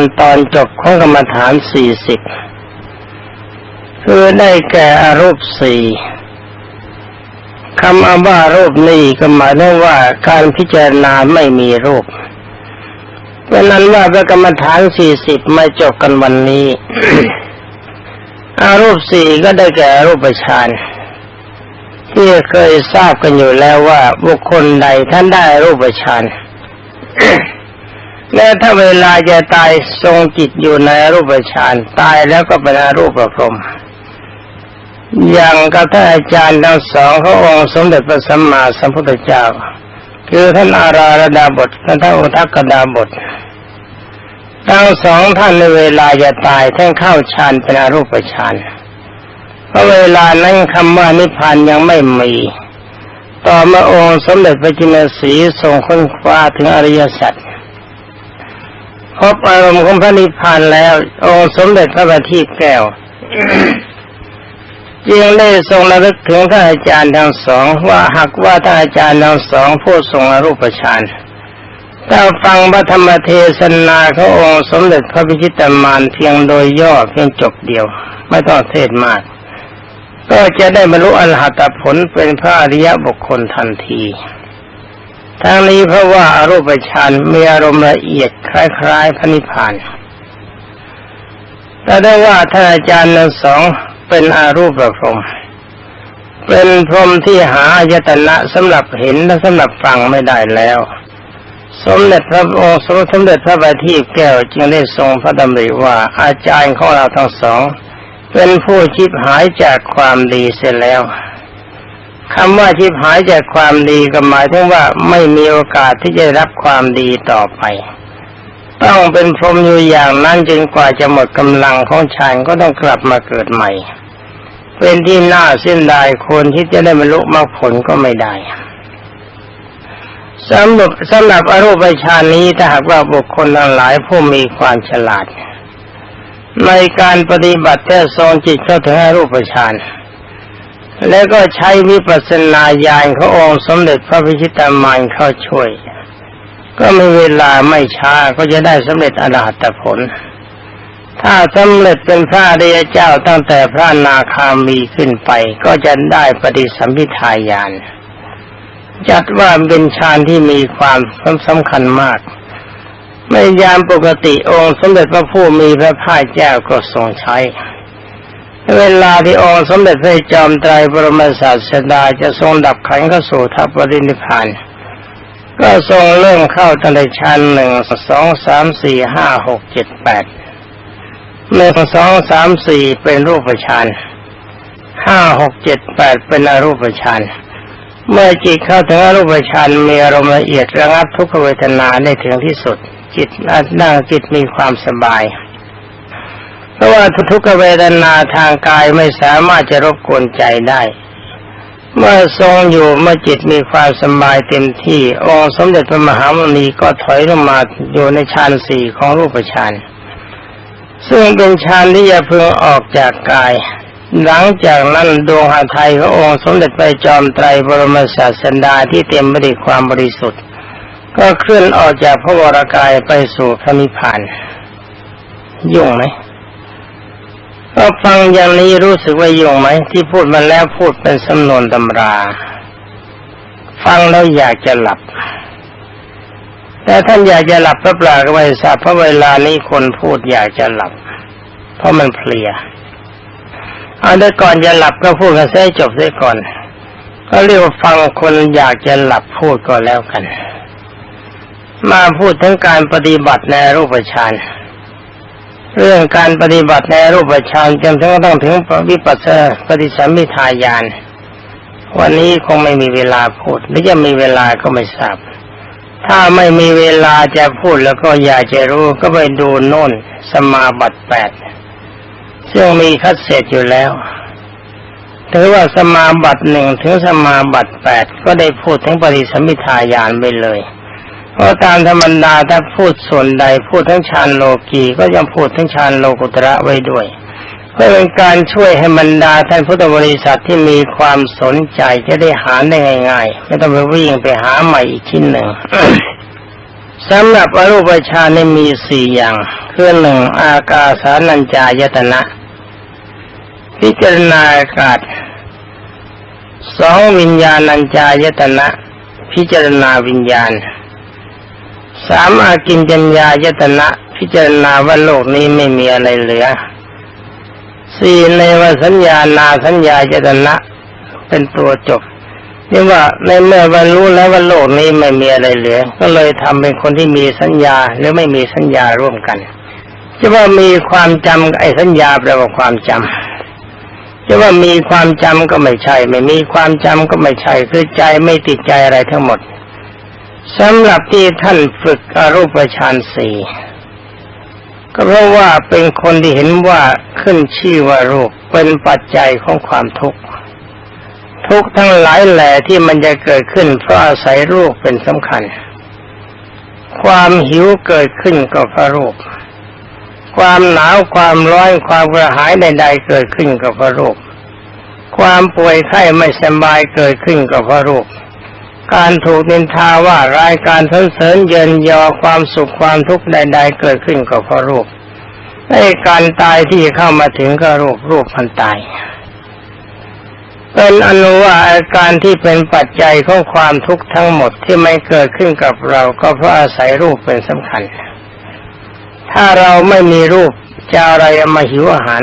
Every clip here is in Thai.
กันตอนจบของกรรมฐานสี่สิบคือได้แก่อารูปสี่คำอาว่ารูปนี้ก็หมายถึงว่าการพิจารณาไม่มีรูปเพราะนั้นว่าพระกรรมฐานสี่สิบไม่จบกันวันนี้ อารูปสี่ก็ได้แก่อรูปฌานที่เคยทราบกันอยู่แล้วว่าบุคคลใดท่านได้อรูปฌาน และถ้าเวลาจะตายทรงจิตอยู่ในรูปฌานตายแล้วก็เป็นอรูปพรมอย่างกับท่านอาจารย์ทั้งสองเขาองค์สมเด็จพระสัมมาสัมพุทธเจ้า คือท่านอาราระดาบทและท่านอุทักดาบททั้งสองท่านในเวลาจะตายท่านเข้าฌานเป็นอรูปฌานเพราะเวลานั้นคำว่านิพพานยังไม่มี ต่อมาองค์สมเด็จพระจินสีทรงค้นคว้าถึงอริยสัจ พบอารมณ์ของพระนิพพานแล้วองค์สมเด็จพระบัณฑิตแก้วจึงได้ทรงระลึกถึงท่านอาจารย์ทั้งสองว่าหากว่าท่านอาจารย์ทั้งสองผู้ทรงอรูปฌานถ้าฟังพระธรรมเทศนาขององค์สมเด็จพระพิชิตมานเพียงโดยย่อเพียงจบเดียว ไม่ต้องเทศมาก ก็จะได้บรรลุอรหัตผลเป็นพระอริยบุคคลทันที ทั้งนี้เพราะว่าอารูปฌานมีอารมณ์ละเอียดคล้ายๆพระนิพพานแต่ได้ว่าท่านอาจารย์ทั้งสองเป็นอารูปพรหมเป็นพรหมที่หาอายตนะสำหรับเห็นและสำหรับฟังไม่ได้แล้ว สมเด็จพระองค์สมเด็จพระบัณฑิตแก้วจึงได้ทรงพระดำริว่าอาจารย์ของเราทั้งสอง เป็นผู้ชิบหายจากความดีเสียแล้ว คำว่าชิบหายจากความดีก็หมายถึงว่าไม่มีโอกาสที่จะรับความดีต่อไป ต้องเป็นพรหมอยู่อย่างนั้นจนกว่าจะหมดกำลังของฌานก็ต้องกลับมาเกิดใหม่ เป็นที่น่าเส้นดายคนที่จะได้บรรลุมรรคผลก็ไม่ได้สำหรับสำหรับอรูปฌานนี้ถ้าหากว่าบุคคลทั้งหลายผู้มีความฉลาด ในการปฏิบัติแค่ทรงจิตเข้าถึงอรูปฌาน แล้วก็ใช้วิปัสสนาญาณขององค์สมเด็จพระพิชิตามานเข้าช่วย ก็มีเวลาไม่ช้าก็จะได้สำเร็จอรหัตผล ถ้าสำเร็จเป็นพระอริยเจ้าตั้งแต่พระนาคามีขึ้นไป ก็จะได้ปฏิสัมพิทาญาณจัดว่าเป็นฌานที่มีความสำคัญมากไม่ยามปกติองค์สมเด็จพระผู้มีพระภาคเจ้าก็ทรงใช้ เวลาที่องค์สมเด็จพระจอมไตรบรมศาสดาจะทรงดับขันเข้าสู่ทัพปรินิพานก็ทรงเริ่มเข้าตั้งแต่ชั้นหนึ่งสองสามสี่ห้าหกเจ็ดแปดหนึ่งสองสามสี่เป็นรูปฌานห้าหกเจ็ดแปดเป็นอรูปฌานเมื่อจิตเข้าถึงอรูปฌานมีอารมณ์ละเอียดระงับทุกขเวทนาได้ถึงที่สุด จิตนั่งจิตมีความสบาย เพราะว่าทุกขเวทนาทางกายไม่สามารถจะรบกวนใจได้ เมื่อทรงอยู่เมื่อจิตมีความสบายเต็มที่องค์สมเด็จพระมหามุนีก็ถอยลงมาอยู่ในฌานสี่ของรูปฌานซึ่งเป็นฌานที่จะพึงออกจากกาย หลังจากนั้นดวงหาไทยขององค์สมเด็จไปจอมไตรบรมศาสดาที่เต็มไปด้วยความบริสุทธิ์ ก็เคลื่อนออกจากพระวรากายไปสู่พระนิพพานยุ่งไหม ก็ฟังอย่างนี้รู้สึกว่ายุ่งไหมที่พูดมาแล้วพูดเป็นสำนวนตำรา ฟังแล้วอยากจะหลับ แต่ท่านอยากจะหลับพระปลาก็ไม่ทราบเพราะเวลานี้คนพูดอยากจะหลับ เพราะมันเพลียเอาได้ก่อนจะหลับก็พูดกันเสียจบเสียก่อน ก็เรียกว่าฟังคนอยากจะหลับพูดก็แล้วกัน มาพูดถึงการปฏิบัติในรูปฌาน เรื่องการปฏิบัติในรูปฌานจำต้องต้องถึงวิปัสสนาปฏิสัมมิทายาน วันนี้คงไม่มีเวลาพูดหรือจะมีเวลาก็ไม่ทราบ ถ้าไม่มีเวลาจะพูดแล้วก็อยากจะรู้ก็ไปดูโน่นสมาบัติแปดซึ่งมีคัดเศษอยู่แล้วถือว่าสมาบัติหนึ่งถึงสมาบัติแปดก็ได้พูดถึงปริสัมมิทายานไปเลย เพราะตามธรรมดาถ้าพูดส่วนใดพูดทั้งฌานโลกีก็ยังพูดทั้งฌานโลกุตระไว้ด้วยเพื่อเป็นการช่วยให้บรรดาท่านพุทธบริษัทที่มีความสนใจจะได้หาได้ง่ายๆ ไม่ต้องไปวิ่งไปหาใหม่อีกชิ้นหนึ่งสสำหรับอรูปฌานนี่มีสี่อย่างคือหนึ่งอากาสานัญจายตนะ พิจารณาอากาศสองวิญญาณัญจายตนะ พิจารณาวิญญาณ สามอากินจัญญายตนะ พิจารณาว่าโลกนี้ไม่มีอะไรเหลือสี่ในวสัญญานาสัญญายตนะ เป็นตัวจบนี่ว่าในเมื่อบรรลุแล้วว่าโลกนี้ไม่มีอะไรเหลือ ก็เลยทำเป็นคนที่มีสัญญาหรือไม่มีสัญญาร่วมกันจะว่ามีความจำไอ้สัญญาแปลว่าความจำจะว่ามีความจำก็ไม่ใช่ ไม่มีความจำก็ไม่ใช่คือใจไม่ติดใจอะไรทั้งหมด สำหรับที่ท่านฝึกอรูปฌานสี่ก็เพราะว่าเป็นคนที่เห็นว่าขึ้นชื่อว่ารูปเป็นปัจจัยของความทุกข์ทุกทั้งหลายแหล่ที่มันจะเกิดขึ้นเพราะอาศัยรูปเป็นสำคัญ ความหิวเกิดขึ้นก็เพราะรูป ความหนาวความร้อนความกระหายใดๆเกิดขึ้นก็เพราะรูป ความป่วยไข้ไม่สบายเกิดขึ้นก็เพราะรูป การถูกนินทาว่ารายการเสริญเยินยอความสุขความทุกข์ใด ๆ เกิดขึ้นก็เพราะรูปในการตายที่เข้ามาถึงก็รูปรูปมันตาย เป็นอนุว่าอาการที่เป็นปัจจัยของความทุกข์ทั้งหมดที่ไม่เกิดขึ้นกับเราก็เพราะอาศัยรูปเป็นสำคัญ ถ้าเราไม่มีรูปจะอะไรมาหิวอาหาร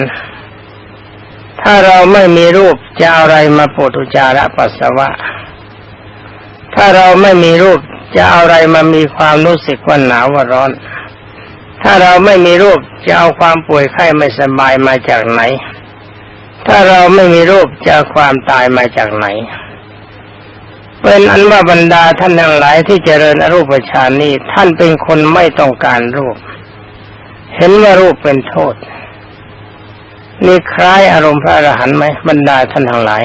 ถ้าเราไม่มีรูปจะอะไรมาปวดอุจจาระปัสสาวะ ถ้าเราไม่มีรูปจะเอะไรมามีความรู้สึกว่าหนาวว่าร้อน ถ้าเราไม่มีรูปจะเอาความป่วยไข้ไม่สบายมาจากไหน ถ้าเราไม่มีรูปจะความตายมาจากไหน เป็นอันว่าบรรดาท่านทั้งหลายที่เจริญอรูปฌานนี้ท่านเป็นคนไม่ต้องการรูป เห็นว่ารูปเป็นโทษ นี่คล้ายอารมณ์พระอรหันต์ไหมบรรดาท่านทั้งหลาย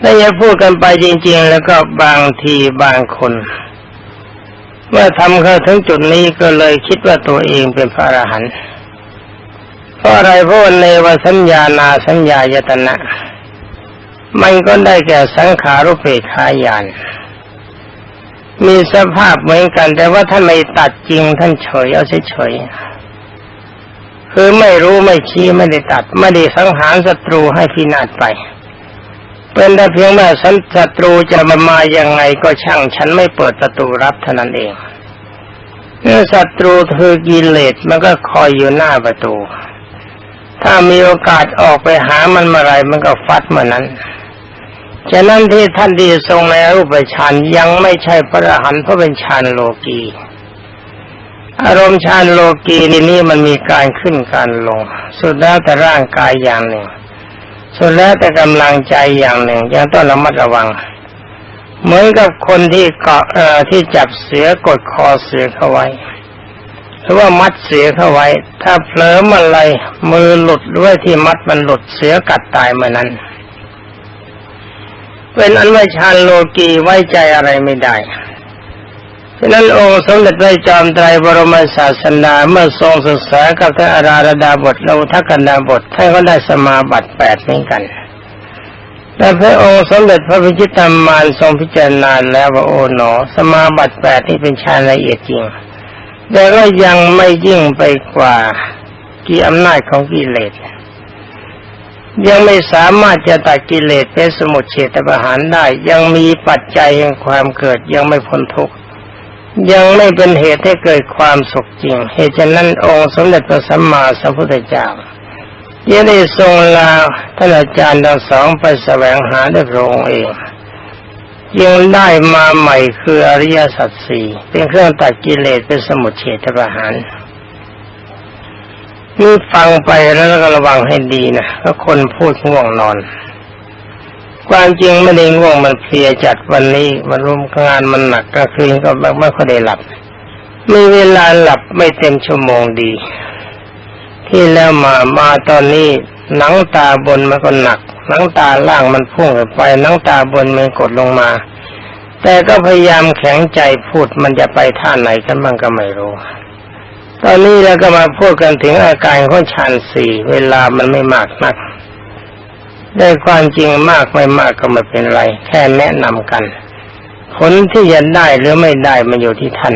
แต่อย่าพูดกันไปจริง ๆ แล้วก็บางทีบางคน เมื่อทำเข้าถึงจุดนี้ก็เลยคิดว่าตัวเองเป็นพระอรหันต์เพราะอะไรเพราะในวสัญญานาสัญญายตนะ มันก็ได้แก่สังขารุเปกขายานมีสภาพเหมือนกัน แต่ว่าท่านไม่ตัดจริงท่านเฉยเอาเฉยคือไม่รู้ไม่ชี้ไม่ได้ตัด ไม่ได้สังหารศัตรูให้พินาศไป เป็นแต่เพียงว่าศัตรูจะมามายังไงก็ช่างฉันไม่เปิดประตูรับเท่านั้นเองเมื่อศัตรูคือกิเลสมันก็คอยอยู่หน้าประตู ถ้ามีโอกาสออกไปหามันเมื่อไรมันก็ฟัดเมื่อนั้นฉะนั้นที่ท่านดีทรงในรูปฌานยังไม่ใช่พระอรหันต์เพราะเป็นฌานโลกีอารมณ์ฌานโลกีนี่นี่มันมีการขึ้นการลง สุดแล้วแต่ร่างกายอย่างหนึ่ง สุดแล้วแต่กำลังใจอย่างหนึ่งยังต้องระมัดระวัง เหมือนกับคนที่เกาะเอ่อที่จับเสือกดคอเสือเข้าไว้ หรือว่ามัดเสียเข้าไว้ ถ้าเผลอมันอะไรมือหลุดด้วยที่มัดมันหลุดเสียกัดตายเมื่อนั้น เป็นอันว่าชานโลกีไว้ใจอะไรไม่ได้ ฉะนั้นองค์สมเด็จพระจอมไตรบรมศาสนาเมื่อทรงศึกษากับท่านอาราธดาบทเราทักกันดาบทท่านก็ได้สมาบัติแปดเหมือนกันแต่พระองค์สมเด็จพระพิชิตามานทรงพิจารณาแล้วว่าโอ๋หนอ สมาบัติแปดที่เป็นฌานละเอียดจริง แต่ก็ยังไม่ยิ่งไปกว่ากี่อำนาจของกิเลสยังไม่สามารถจะตัดกิเลสเป็นสมุทเฉตประหารได้ ยังมีปัจจัยแห่งความเกิดยังไม่พ้นทุกข์ ยังไม่เป็นเหตุให้เกิดความสุขจริง เหตุฉะนั้นองค์สมเด็จพระสัมมาสัมพุทธเจ้ายังได้ทรงลาท่านอาจารย์ทั้งสองไปแสวงหาด้วยพระองค์เองยังได้มาใหม่คืออริยสัจสี่เป็นเครื่องตัดกิเลสเป็นสมุทเฉทประหารนี่ฟังไปแล้วก็ระวังให้ดีนะก็คนพูดง่วงนอน ความจริงไม่ได้ง่วงมันเพลียจัดวันนี้มันรุมงานมันหนักก็คืนก็ไม่ค่อยได้หลับมีเวลาหลับไม่เต็มชั่วโมงดี ที่แล้วมามาตอนนี้หนังตาบนมันก็หนักหนังตาล่างมันพุ่งไปหนังตาบนมันกดลงมา แต่ก็พยายามแข็งใจพูดมันจะไปท่าไหนกันบ้างก็ไม่รู้ ตอนนี้เราก็มาพูดกันถึงอาการของฌานสี่เวลามันไม่มากนัก ได้ความจริงมากไม่มากก็ไม่เป็นไร แค่แนะนำกันพลที่จะได้หรือไม่ได้มันอยู่ที่ท่าน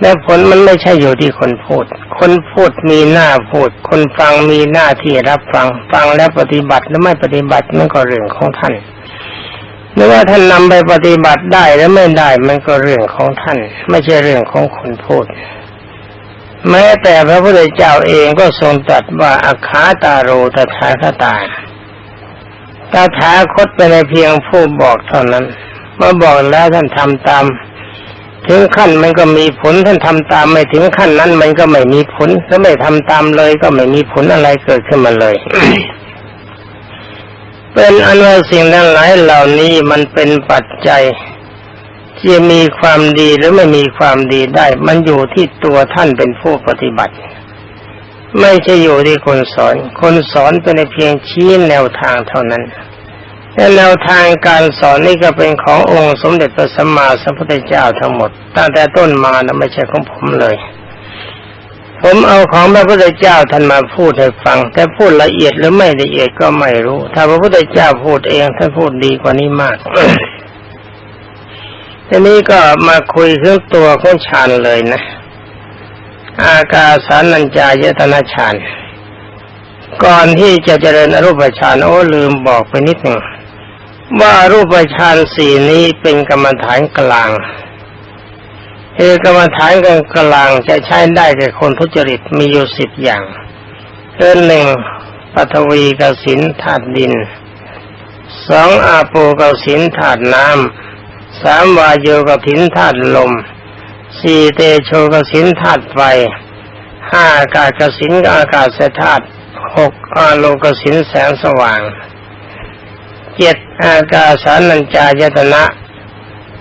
และผลมันไม่ใช่อยู่ที่คนพูด คนพูดมีหน้าพูด คนฟังมีหน้าที่รับฟัง ฟังแล้วปฏิบัติหรือไม่ปฏิบัติมันก็เรื่องของท่านหรือว่าท่านนำไปปฏิบัติได้หรือไม่ได้มันก็เรื่องของท่าน ไม่ใช่เรื่องของคนพูด แม้แต่พระพุทธเจ้าเองก็ทรงตรัสว่าอาคาตาโรตถาคตา ตถาคตเป็นเพียงผู้บอกเท่านั้น เมื่อบอกแล้วท่านทำตาม ถึงขั้นมันก็มีผลท่านทำตามไม่ถึงขั้นนั้นมันก็ไม่มีผลถ้าไม่ทำตามเลยก็ไม่มีผลอะไรเกิดขึ้นมาเลย เป็นอันว่าสิ่งทั้งหลายเหล่านี้มันเป็นปัจจัยที่มีความดีหรือไม่มีความดีได้ มันอยู่ที่ตัวท่านเป็นผู้ปฏิบัติ ไม่ใช่อยู่ที่คนสอน คนสอนเป็นเพียงชี้แนวทางเท่านั้นและแนวทางการสอนนี่ก็เป็นขององค์สมเด็จพระสัมมาสัมพุทธเจ้าทั้งหมด ตั้งแต่ต้นมานะไม่ใช่ของผมเลย ผมเอาของพระพุทธเจ้าท่านมาพูดให้ฟัง แต่พูดละเอียดหรือไม่ละเอียดก็ไม่รู้ ถ้าพระพุทธเจ้าพูดเองท่านพูดดีกว่านี้มากทีนี้ก็มาคุยเรื่องตัวของฌานเลยนะ อากาสานัญจายตนะฌานก่อนที่จะเจริญอรูปฌานโอ้ลืมบอกไปนิดหนึ่งว่ารูปฌานสี่นี้เป็นกรรมฐานกลางคือกรรมฐานกลางกลางจะใช้ได้แก่คนทุจริตมีอยู่สิบอย่างเือหนึ่งปัทวีกสินธาตุดินสองอาโปกสินธาตุน้ำสามวายโยกสินธาตุลม สี่เตโชกสินธาตุไฟห้าอากาศกสินอากาศธาตุหกอาโลกสินแสงสว่างเจ็ดอากาสานัญจายตนะ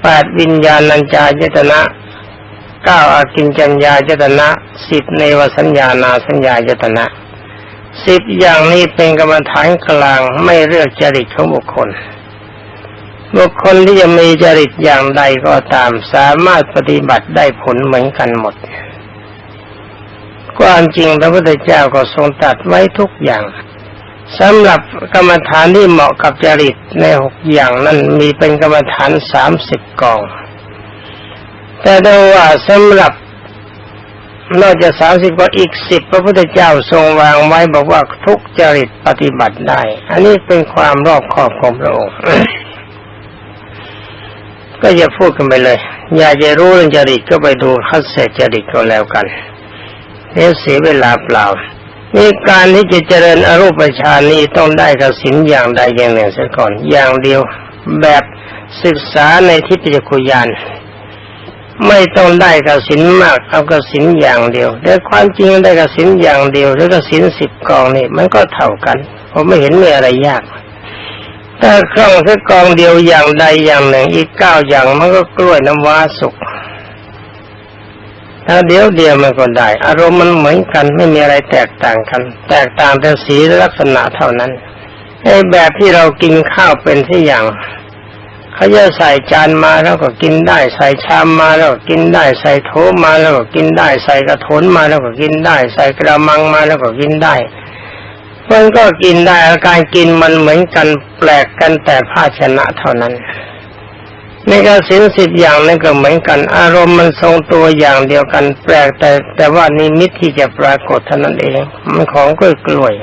แปดวิญญาณัญจายตนะเก้าอากินจัญญายตนะสิบในวสัญญานาสัญญายตนะสิบอย่างนี้เป็นกรรมฐานกลางไม่เลือกจริตของบุคคล บุคคลที่จะมีจริตอย่างใดก็ตามสามารถปฏิบัติได้ผลเหมือนกันหมด ความจริงพระพุทธเจ้าก็ทรงตัดไว้ทุกอย่างสำหรับกรรมฐานที่เหมาะกับจริตในหกอย่างนั้นมีเป็นกรรมฐานสามสิบกอง แต่ดูว่าสำหรับนอกจากสามสิบก็อีกสิบพระพุทธเจ้าทรงวางไว้บอกว่าทุกจริตปฏิบัติได้ อันนี้เป็นความรอบคอบของพระองค์ ก็อย่าพูดกันไปเลย อยากจะรู้เรื่องจริตก็ไปดูคัดเศษจริตก็แล้วกันเนี่ยเสียเวลาเปล่านี่การที่จะเจริญอรูปฌานนี้ต้องได้กสินอย่างใดอย่างหนึ่งเสียก่อน อย่างเดียวแบบศึกษาในทิพยคุยานไม่ต้องได้กสินมากเอากสินอย่างเดียวแต่ความจริงได้กสินอย่างเดียวหรือกสินสิบกองนี่มันก็เท่ากันผมไม่เห็นมีอะไรยาก ถ้าคล่องแค่กองเดียวอย่างใดอย่างหนึ่งอีกเก้าอย่างมันก็กล้วยน้ำว้าสุกถ้าเดียวเดียวมันก็ได้ อารมณ์มันเหมือนกันไม่มีอะไรแตกต่างกัน แตกต่างแต่สีลักษณะเท่านั้นไอ้แบบที่เรากินข้าวเป็นที่อย่างเขาจะใส่จานมาแล้วก็กินได้ ใส่ชามมาแล้วก็กินได้ ใส่โถมาแล้วก็กินได้ ใส่กระถนมาแล้วก็กินได้ ใส่กระมังมาแล้วก็กินได้ มันก็กินได้อาการกินมันเหมือนกันแปลกกันแต่ภาชนะเท่านั้นในการสินสิบอย่างนั้นก็เหมือนกัน อารมณ์มันทรงตัวอย่างเดียวกัน แปลกแต่แต่ว่านิมิตที่จะปรากฏเท่านั้นเอง มันของกล้วยกล้วย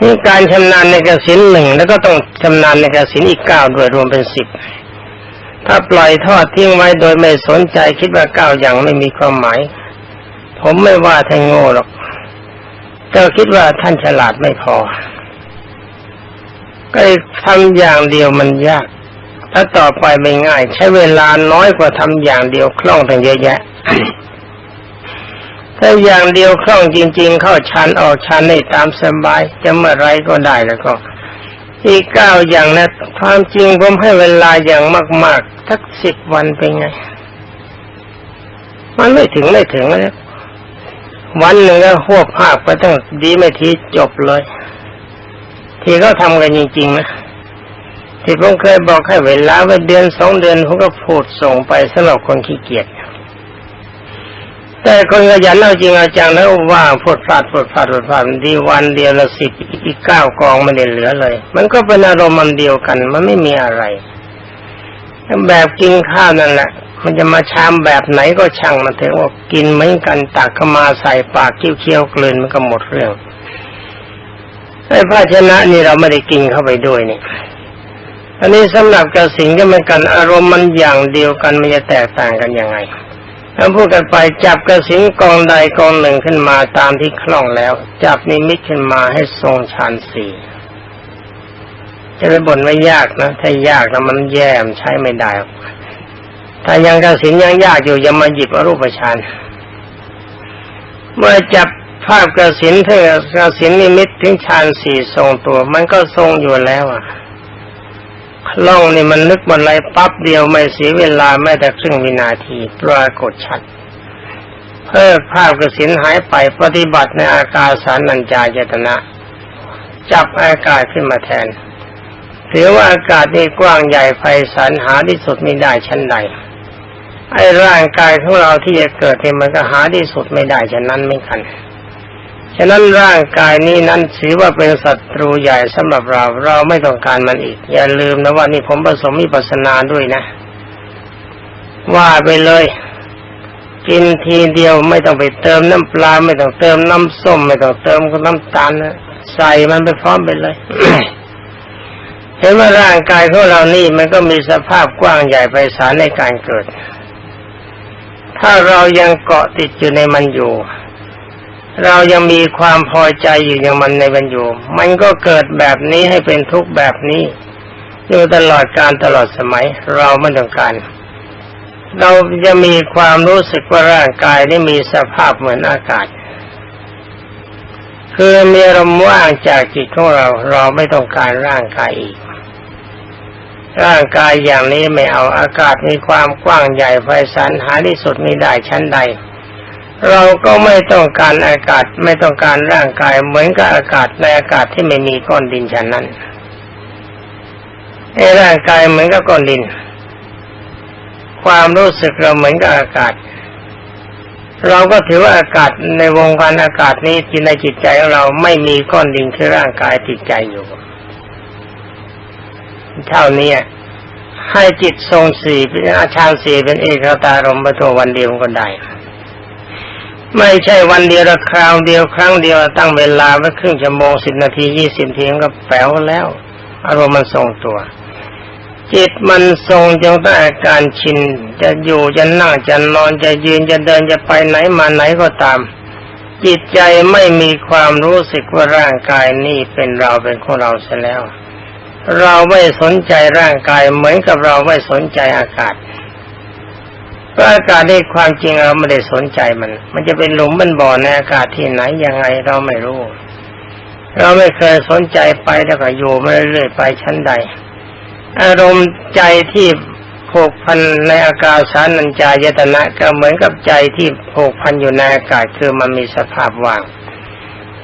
นี่การชำนาญในกสินหนึ่งแล้วก็ต้องชำนาญในกสินอีกเก้าด้วยรวมเป็นสิบถ้าปล่อยทอดทิ้งไว้โดยไม่สนใจคิดว่าเก้าอย่างไม่มีความหมาย ผมไม่ว่าท่านโง่หรอก แต่คิดว่าท่านฉลาดไม่พอ ก็ทำอย่างเดียวมันยาก ถ้าต่อไปไม่ง่าย ใช้เวลาน้อยกว่าทำอย่างเดียวคล่องตั้งเยอะแยะถ้าอย่างเดียวคล่องจริง ๆ เข้าชันออกชันได้ตามสบาย จะเมื่อไรก็ได้แล้วก็อีกเก้าอย่างนะความจริงผมให้เวลาอย่างมาก ๆ ทักสิบวันเป็นไง มันไม่ถึงไม่ถึงนะ วันหนึ่งก็หวบภาพไปตั้งดีไม่ทีจบเลย ที่เขาทำกันจริงๆนะที่ผมเคยบอกให้เวลาไว้เดือนสองเดือนผมก็พูดส่งไปสำหรับคนขี้เกียจแต่คนขยันเอาจริงเอาจังแล้วว่าพูดพลาดพูดพลาดพูดพลาดดีวันเดียวละสิบอีกเก้ากองไม่ได้เหลือเลย มันก็เป็นอารมณ์มันเดียวกัน มันไม่มีอะไรแบบกินข้าวนั่นแหละ มันจะมาชามแบบไหนก็ช่างมันเถอะว่ากินเหมือนกันตักเข้ามาใส่ปากเคี้ยวๆกลืนมันก็หมดเรื่องไอ้ภาชนะนี่เราไม่ได้กินเข้าไปด้วยนี่อันนี้สำหรับกระสิงก็เหมือนกันอารมณ์มันอย่างเดียวกันมันจะแตกต่างกันยังไงถ้าพูดกันไปจับกระสิงกองใดกองหนึ่งขึ้นมาตามที่คล่องแล้ว จับนิมิตขึ้นมาให้ทรงฌานสี่จะไปบ่นว่ายากนะ ถ้ายากแล้วมันแย่มใช้ไม่ได้ ถ้ายังกระสินยังยากอยู่อย่ามาหยิบอรูปฌานเมื่อจับภาพกระสินเถอกระสินนิมิตถึงฌานสี่ทรงตัว มันก็ทรงอยู่แล้วอะคล่องนี่มันนึกมันไรปั๊บเดียวไม่เสียเวลาแม้แต่ครึ่งวินาที ปรากฏชัด เพิ่ภาพกระสินหายไปปฏิบัติในอากาศสารนัญจายตนะ จับอากาศขึ้นมาแทนถือว่าอากาศนี่กว้างใหญ่ไพศาลหาที่สุดไม่ได้ชั้นใด ไอ้ร่างกายของเราที่จะเกิดเนี่ยมันก็หาที่สุดไม่ได้ฉะนั้นไม่กันฉะนั้นร่างกายนี้นั้นถือว่าเป็นศัตรูใหญ่สำหรับเรา เราไม่ต้องการมันอีก อย่าลืมนะว่านี่ผมผสมมิปัสนาด้วยนะ ว่าไปเลย กินทีเดียวไม่ต้องไปเติมน้ำปลาไม่ต้องเติมน้ำส้ม ไม่ต้องเติมน้ำตาลนะใส่มันไปพร้อมไปเลยเห็นว่าร่างกายของเรานี่มันก็มีสภาพกว้างใหญ่ไพศาลในการเกิด ถ้าเรายังเกาะติดอยู่ในมันอยู่ เรายังมีความพอใจอยู่อย่างมันในมันอยู่ มันก็เกิดแบบนี้ให้เป็นทุกข์แบบนี้ อยู่ตลอดการตลอดสมัย เราไม่ต้องการ เราจะมีความรู้สึกว่าร่างกายนี่มีสภาพเหมือนอากาศ คือมีลมว่างจากจิตของเรา เราไม่ต้องการร่างกายอีก ร่างกายอย่างนี้ไม่เอาอากาศมีความกว้างใหญ่ไพศาลหาที่สุดม่ได้ชั้นใด เราก็ไม่ต้องการอากาศไม่ต้องการร่างกายเหมือนกับอากาศในอากาศที่ไม่มีก้อนดินฉันนั้นไอ้ร่างกายเหมือนกับก้อนดิน ความรู้สึกเราเหมือนกับอากาศ เราก็ถือว่าอากาศในวงการอากาศนี้จิตในจิตใจของเราไม่มีก้อนดินคือร่างกายติดใจอยู่ เท่านี้ให้จิตทรงสี่เป็นอาชานสี่เป็นเอกตารมณ์ตัววันเดียวก็ได้ ไม่ใช่วันเดียวละคราวเดียวครั้งเดียวตั้งเวลาไว้ครึ่งชั่วโมงสิบนาทียี่สิบนาทีก็แป๋วแล้ว อารมณ์มันทรงตัว จิตมันทรงจงตั้งอาการชิน จะอยู่จะนั่งจะนอนจะยืนจะเดินจะไปไหนมาไหนก็ตาม จิตใจไม่มีความรู้สึกว่าร่างกายนี่เป็นเราเป็นของเราเสียแล้ว เราไม่สนใจร่างกายเหมือนกับเราไม่สนใจอากาศอากาศในความจริงเราไม่ได้สนใจมัน มันจะเป็นหลุมเป็นบ่อในอากาศที่ไหนยังไงเราไม่รู้ เราไม่เคยสนใจไปแล้วก็อยู่มาเรื่อยๆไปชั้นใด อารมณ์ใจที่ผูกพันในอากาศสานัญจายตนะก็เหมือนกับใจที่ผูกพันอยู่ในอากาศคือมันมีสภาพว่าง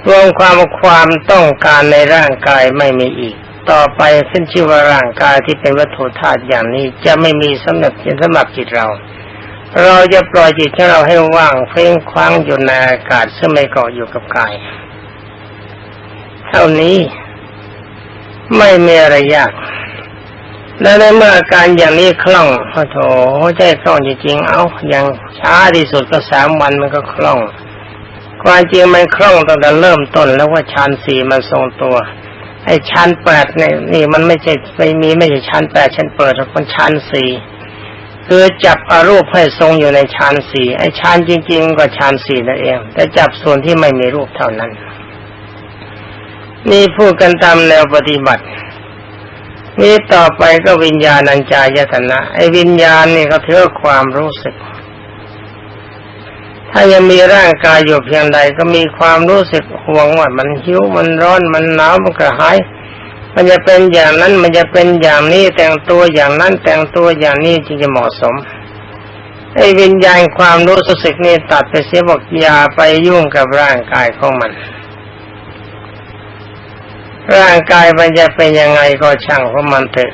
รวมความความต้องการในร่างกายไม่มีอีก ต่อไปขึ้นชื่อว่าร่างกายที่เป็นวัตถุธาตุอย่างนี้จะไม่มีสำหรับจิตสำหรับจิตเรา เราจะปล่อยจิตของเราให้ว่างเพ่งคว้างอยู่ในอากาศซึ่งไม่เกาะอยู่กับกาย เท่านี้ไม่มีอะไรยาก และในเมื่ออาการอย่างนี้คล่องโอ้โถใจคล่องจริงๆ เอาอย่างช้าที่สุดก็สามวันมันก็คล่องความจริงมันคล่องตั้งแต่เริ่มต้นแล้วว่าฌานสี่มันทรงตัว ไอ้ชั้นแปดเนี่ยนี่มันไม่ใช่ไม่มีไม่ใช่ชั้นแปดชั้นเปิดมันชั้นสี่คือจับอารูปให้ทรงอยู่ในชั้นสี่ไอ้ชั้นจริง ๆ ก็ชั้นสี่นั่นเอง แต่จับส่วนที่ไม่มีรูปเท่านั้น นี่พูดกันตามแนวปฏิบัตินี่ต่อไปก็วิญญาณัญจายตนะไอ้วิญญาณนี่เขาเทือความรู้สึก ถ้ายังมีร่างกายอยู่เพียงใดก็มีความรู้สึกห่วงว่ามันหิวมันร้อนมันหนาวมันกระหายมันจะเป็นอย่างนั้นมันจะเป็นอย่างนี้แต่งตัวอย่างนั้นแต่งตัวอย่างนี้จึงจะเหมาะสมไอ้วิญญาณความรู้สึกนี่ตัดไปเสียบอกอย่าไปยุ่งกับร่างกายของมัน ร่างกายมันจะเป็นยังไงก็ช่างของมันเถอะ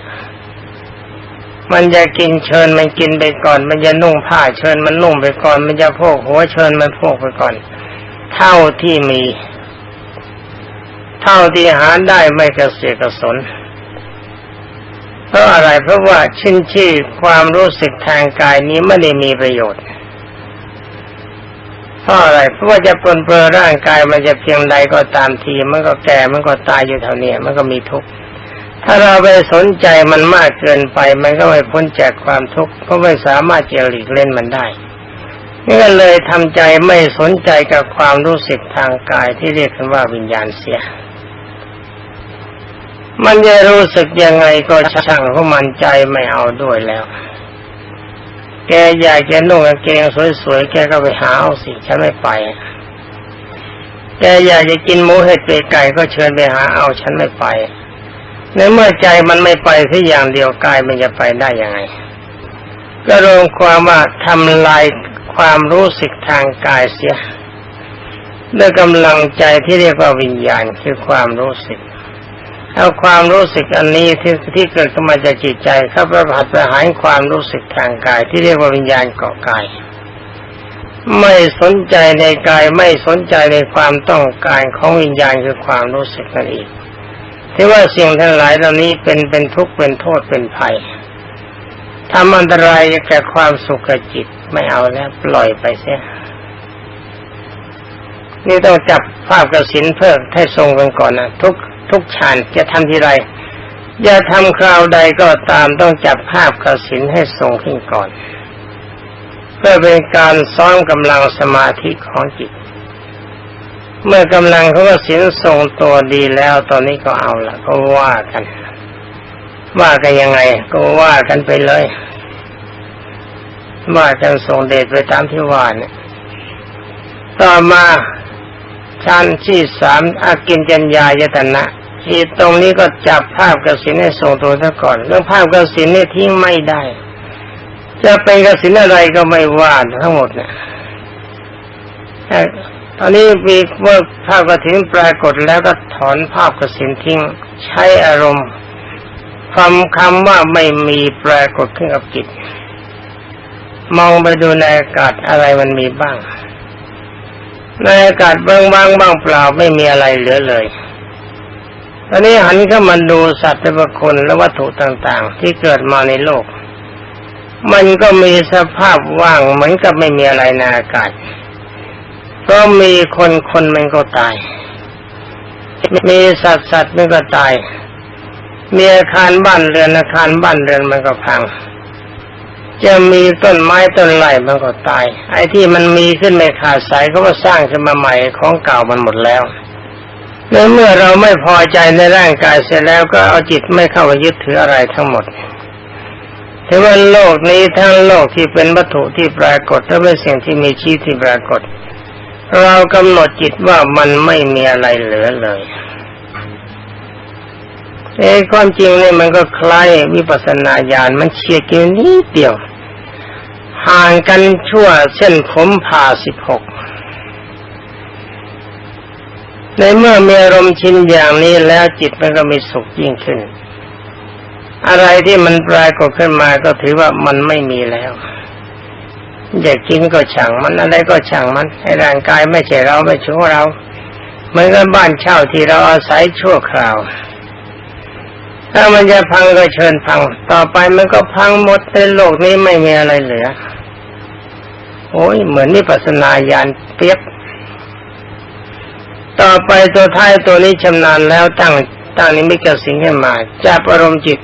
มันจะกินเชิญมันกินไปก่อน มันจะนุ่งผ้าเชิญมันนุ่งไปก่อน มันจะพกหัวเชิญมันพกไปก่อน เท่าที่มี เท่าที่หาได้ไม่กระเสียกระสนเพราะอะไรเพราะว่าชิ้นชี่ความรู้สึกทางกายนี้ไม่ได้มีประโยชน์เพราะอะไรเพราะว่าจะปนเปื้อร่างกายมันจะเพียงใดก็ตามที มันก็แก่มันก็ตายอยู่เท่านี้มันก็มีทุกข์ ถ้าเราไปสนใจมันมากเกินไป มันก็ไม่พ้นจากความทุกข์เพราะไม่สามารถจะหลีกเล่นมันได้นี่ก็เลยทำใจไม่สนใจกับความรู้สึกทางกายที่เรียกกันว่าวิญญาณเสีย มันจะรู้สึกยังไงก็ช่างเของมันใจไม่เอาด้วยแล้ว แกอยากจะนุ่งกางเกงสวยๆแกก็ไปหาเอาสิฉันไม่ไปแกอยากจะกินหมูเห็ดเป็ดไก่ก็เชิญไปหาเอาฉันไม่ไป ในเมื่อใจมันไม่ไปแค่อย่างเดียวกายมันจะไปได้ยังไง ก็รวมความว่าทำลายความรู้สึกทางกายเสียด้วยกำลังใจที่เรียกว่าวิญญาณคือความรู้สึกเอาความรู้สึกอันนี้ที่ที่เกิดขึ้นมาจากจิตใจเข้าไปผัดประหารความรู้สึกทางกาย ที่เรียกว่าวิญญาณเกาะกาย ไม่สนใจในกายไม่สนใจในความต้องการของวิญญาณคือความรู้สึกนั่นเอง ที่ว่าสิ่งทั้งหลายเหล่านี้เป็นเป็นทุกข์เป็นโทษเป็นภัยทำอันตรายแก่ความสุขจิตไม่เอาแล้วปล่อยไปเสียนี่ต้องจับภาพกระสินเพิ่มให้ทรงกันก่อนนะทุกทุกฌานจะทำทีไรจะทำคราวใดก็ตามต้องจับภาพกระสินให้ทรงขึ้นก่อน เพื่อเป็นการซ้อมกำลังสมาธิของจิต เมื่อกำลังเขาก็สินทรงตัวดีแล้วตอนนี้ก็เอาละก็ว่ากัน ว่ากันยังไง ก็ว่ากันไปเลย ว่ากันทรงเดชไปตามที่ว่าเนี่ยต่อมาชั้นที่สามอากินจัญญายตนะที่ตรงนี้ก็จับภาพกสินให้ทรงตัวซะก่อน เรื่องภาพกสินนี่ทิ้งไม่ได้ จะเป็นกสินอะไรก็ไม่ว่าทั้งหมดเนี่ย อันนี้มีเมื่อภาพกสินปรากฏแล้วก็ถอนภาพกระสินทิ้ง ใช้อารมณ์คำคำว่าไม่มีปรากฏขึ้นกับจิต มองไปดูในอากาศอะไรมันมีบ้าง ในอากาศบื้องบ้างบ้างเปล่าไม่มีอะไรเหลือเลยตอนนี้หันเข้ามาดูสัตว์และคคลและวัตถุต่างๆ ที่เกิดมาในโลก มันก็มีสภาพว่างเหมือนกับไม่มีอะไรในอากาศ ก็มีคนคนมันก็ตาย มีสัตว์สัตว์มันก็ตาย มีอาคารบ้านเรือนอาคารบ้านเรือนมันก็พัง จะมีต้นไม้ต้นไร่มันก็ตาย ไอ้ที่มันมีขึ้นไม่ขาดสายเขาก็สร้างขึ้นมาใหม่ของเก่ามันหมดแล้วในเมื่อเราไม่พอใจในร่างกายเสร็จแล้วก็เอาจิตไม่เข้าไปยึดถืออะไรทั้งหมดถือว่าโลกนี้ทั้งโลกที่เป็นวัตถุที่ปรากฏและเป็นสิ่งที่มีชีวิตที่ปรากฏ เรากำหนดจิตว่ามันไม่มีอะไรเหลือเลยเอ้ความจริงเนี่ยมันก็คล้ายวิปัสสนาญาณมันเชียร์กันนิดเดียว ห่างกันชั่วเส้นผมผ่าสิบหกในเมื่อมีอารมณ์ชินอย่างนี้แล้วจิตมันก็มีสุขยิ่งขึ้น อะไรที่มันปลายกขึ้นมาก็ถือว่ามันไม่มีแล้ว อยากกินก็ช่างมันอะไรก็ช่างมันให้ร่างกายไม่ใช่เราไม่ชั่วเราเหมือนกับบ้านเช่าที่เราอาศัยชั่วคราว ถ้ามันจะพังก็เชิญพัง ต่อไปมันก็พังหมดในโลกนี้ไม่มีอะไรเหลือ โอ้ยเหมือนนี่ปัสนาญาณเปียกต่อไปตัวท้ายตัวนี้ชำนาญแล้วตั้งตั้งนี้ไม่เกิดสิ่งขึ้นมาจับอารมณ์จิต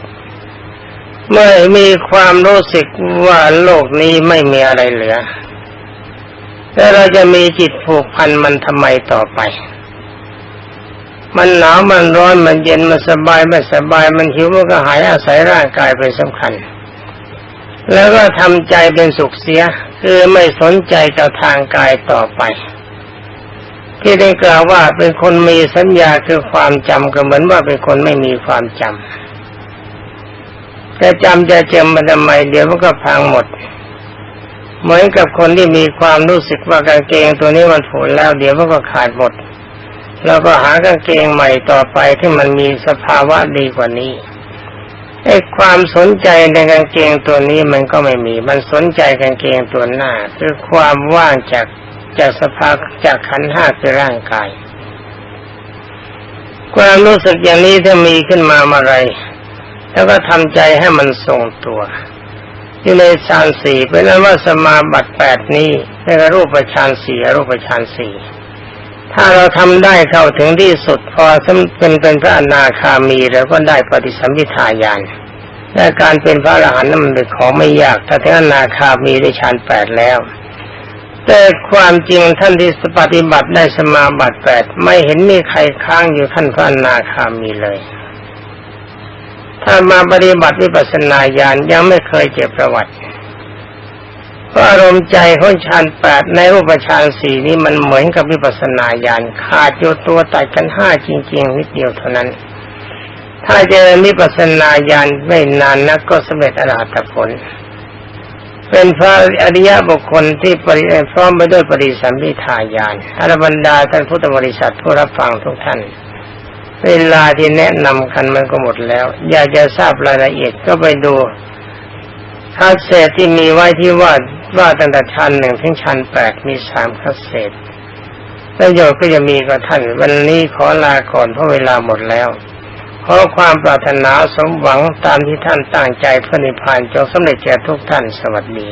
เมื่อมีความรู้สึกว่าโลกนี้ไม่มีอะไรเหลือ แล้วเราจะมีจิตผูกพันมันทำไมต่อไป มันหนาวมันร้อนมันเย็นมันสบายไม่สบายมันหิวมันก็หายอาศัยร่างกายเป็นสำคัญ แล้วก็ทำใจเป็นสุขเสีย คือไม่สนใจกับทางกายต่อไป ที่ได้กล่าวว่าเป็นคนมีสัญญาคือความจำก็เหมือนว่าเป็นคนไม่มีความจำ จะจำจะจำมันทำไมเดี๋ยวมันก็พังหมด เหมือนกับคนที่มีความรู้สึกว่ากางเกงตัวนี้มันผุแล้ว เดี๋ยวมันก็ขาดหมด แล้วก็หากางเกงใหม่ต่อไปที่มันมีสภาวะดีกว่านี้ไอ้ความสนใจในกางเกงตัวนี้มันก็ไม่มี มันสนใจกางเกงตัวหน้า คือความว่างจากจากสภาจากขันห้าคือร่างกาย ความรู้สึกอย่างนี้ถ้ามีขึ้นมาเมื่อไร แล้วก็ทำใจให้มันทรงตัวอยู่ในฌานสี่เป็นนั้นว่าสมาบัติแปดนี้เป็นรูปฌานสี่รูปฌานสี่ถ้าเราทำได้เข้าถึงที่สุดพอเป็นเป็นพระอนาคามีแล้วก็ได้ปฏิสัมพิทาญาณและการเป็นพระอรหันต์นั้นมันเป็นของไม่ยากถ้าถึงอนาคามีได้ฌานแปดแล้ว แต่ความจริงท่านที่ปฏิบัติได้สมาบัติแปดไม่เห็นมีใครค้างอยู่ขั้นพระอนาคามีเลย ถ้ามาปฏิบัติวิปัสสนาญาณยังไม่เคยเจ็บประวัติเพราะอารมณ์ใจของฌานแปดในรูปฌานสี่นี้มันเหมือนกับวิปัสสนาญาณขาดอยู่ตัวตัดกันห้าจริง ๆ นิดเดียวเท่านั้น ถ้าเจริญวิปัสสนาญาณไม่นานนักก็สำเร็จอรหัตผล เป็นพระอริยบุคคลที่ปริพร้อมไปด้วยปริสัมพิทายานอรบรรดาท่านพุทธบริษัทผู้รับฟังทุกท่าน เวลาที่แนะนำกันมันก็หมดแล้ว อยากจะทราบรายละเอียดก็ไปดูคัสเศษที่มีไว้ที่ว่าว่าตั้งแต่ชั้นหนึ่งถึงชั้นแปดมีสามคัสเศษประโยชน์ก็จะมีกับท่าน วันนี้ขอลาก่อนเพราะเวลาหมดแล้วขอความปรารถนาสมหวังตามที่ท่านตั้งใจพื่อนิพพานจงสำเร็จแก่ทุกท่านสวัสดี